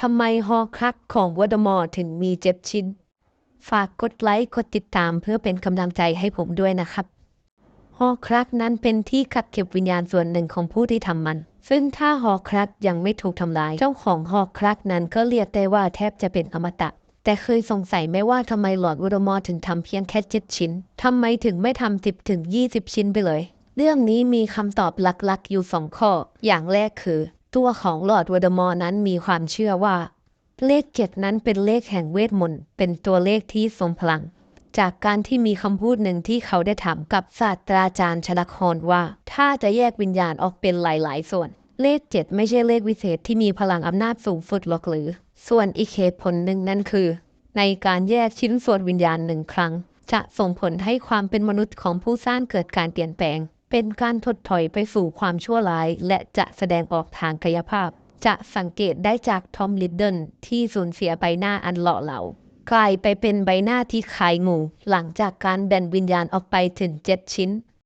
ทำไมฮอคักของวอดมอร์ถึงมีเจ็ดชิ้น ฝากกดไลค์กดติดตามเพื่อเป็นกำลังใจให้ผมด้วยนะครับหอครักนั้นเป็นที่กักเก็บวิญญาณส่วนหนึ่งของผู้ที่ทำมัน ซึ่งถ้าหอครักยังไม่ถูกทำลาย เจ้าของหอครักนั้นก็เรียกได้ว่าแทบจะเป็นอมตะ แต่เคยสงสัยไหมว่าทำไมหลอดวูดมอร์ถึงทำเพียงแค่เจ็ดชิ้นทำไมถึงไม่ทำสิบถึงยี่สิบชิ้นไปเลย เรื่องนี้มีคำตอบหลักๆ อยู่สองข้อ อย่างแรกคือ ตัวของลอดวูดมอร์นั้นมีความเชื่อว่า เลขเจ็ดนั้นเป็นเลขแห่งเวทมนต์ เป็นตัวเลขที่ทรงพลัง จากการที่มีคำพูดหนึ่งที่เขาได้ถามกับศาสตราจารย์ชลครว่า ถ้าจะแยกวิญญาณออกเป็นหลาย ๆ ส่วน เลขเจ็ดไม่ใช่เลขวิเศษที่มีพลังอำนาจสูงสุดหรอกหรือ ส่วนอีกเหตุผลหนึ่งนั่นคือ ในการแยกชิ้นส่วนวิญญาณหนึ่งครั้ง จะส่งผลให้ความเป็นมนุษย์ของผู้สร้างเกิดการเปลี่ยนแปลง เป็นการถดถอยไปสู่ความชั่วร้าย และจะแสดงออกทางกายภาพ จะสังเกตได้จากทอมลิดเดนที่สูญเสียใบหน้าอันหล่อเหลากลายไปเป็นใบหน้าที่คล้ายงูหลังจากการแบ่งวิญญาณออกไปถึงเจ็ดชิ้น